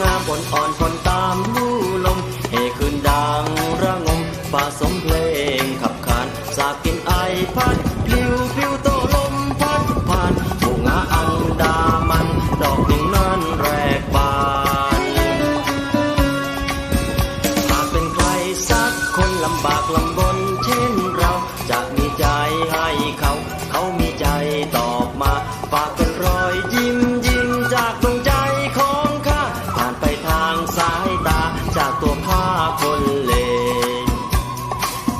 งามบนอ่อนคนตามลู่ลมเฮขึ้นดังระงมป่าสมเพลงขับขานสากินไอพัดปลิวปลิวโตลมพัดผ่านบุงาอังดามัน ดอกหนึ่งนั้นแรกบานหากเป็นใครสักคนลำบากลำบนเช่นเราจะมี สายตาจากตัวผ้าคนเลง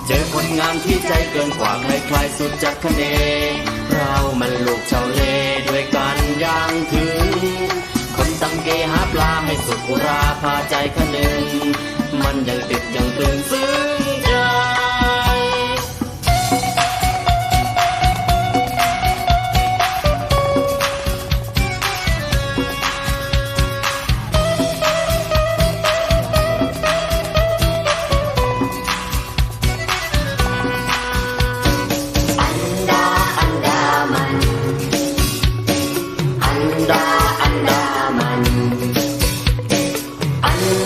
เจอคนงามที่ใจเกินกว่าใครๆสุดจักคะเนเรามันลูกชาวเลด้วยกันย่างถึง คนตังเกหาปลาให้สุดอุราพาใจคะนึงมันยังติดยังตึง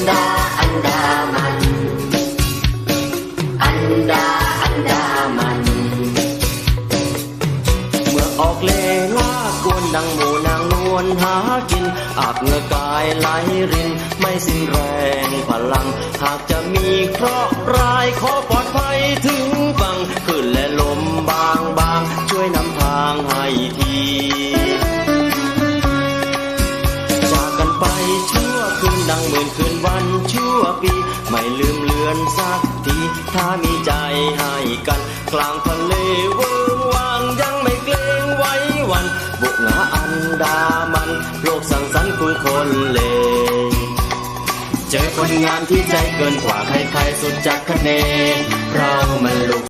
ดา อันดามัน อันดา อันดามัน เมื่อออกเลล่ากวนดังหมูนางนวลหากิน อาบเหงื่อกายไหลริน ไม่สิ้นแรงพลัง หากจะมีเคราะห์ร้ายขอปลอดภัยถึง หมื่นคืนวันชั่วปี ไม่ลืมเลือนสักที ถ้ามีใจให้กัน กลางทะเลเวิงวางยังไม่เกรงไว้วัน บุกหาอันดามัน โลกสังสรรค์คือคนเลเจอคนงามที่ใจเกินกว่าใครๆสุดจัดคะเน เรามันลูก